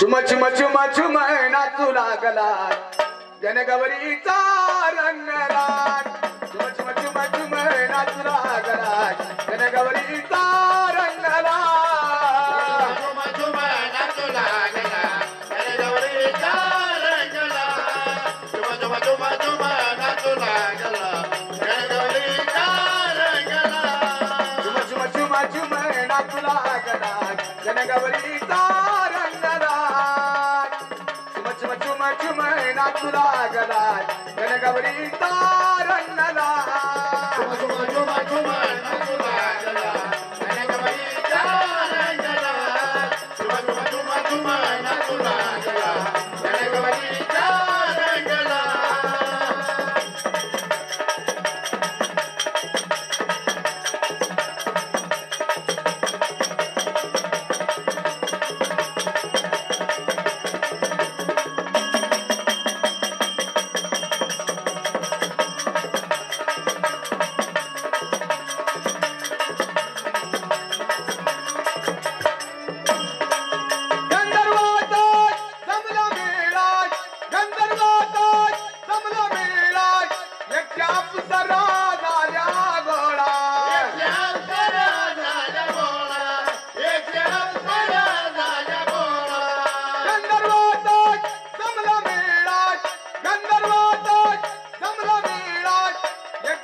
चुम चुम चुम चुम नाचू लागला जनगवरीचा रंगला चुम चुम चुम चुम नाचू चुम चुम चुम चुम नाचू लागला जनगवरीचा रंगला गंधर्वात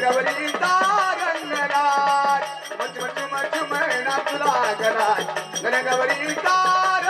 जनगवरीचा रंगला चुम चुम चुम चुम नाचू लागला जनगवरीचा रंगला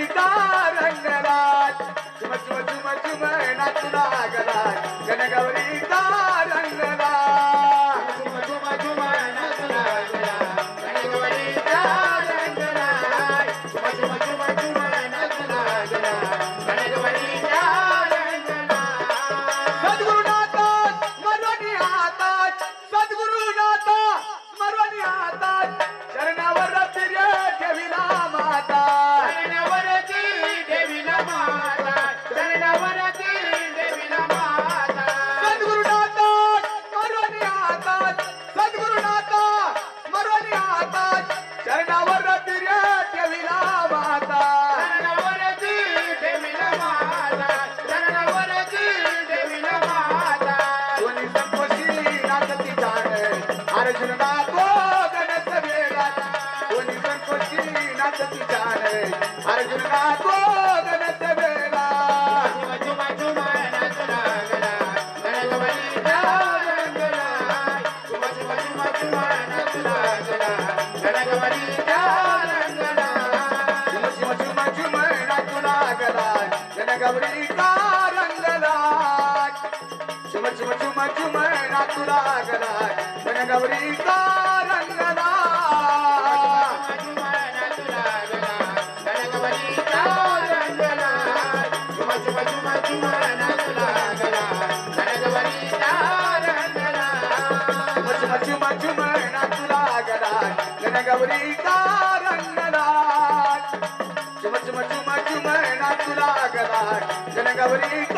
Navidad. तुला गला गौरी का गौरीचा रंगला चुम चुम चुम झुम नाचू लागला जनगौरीचा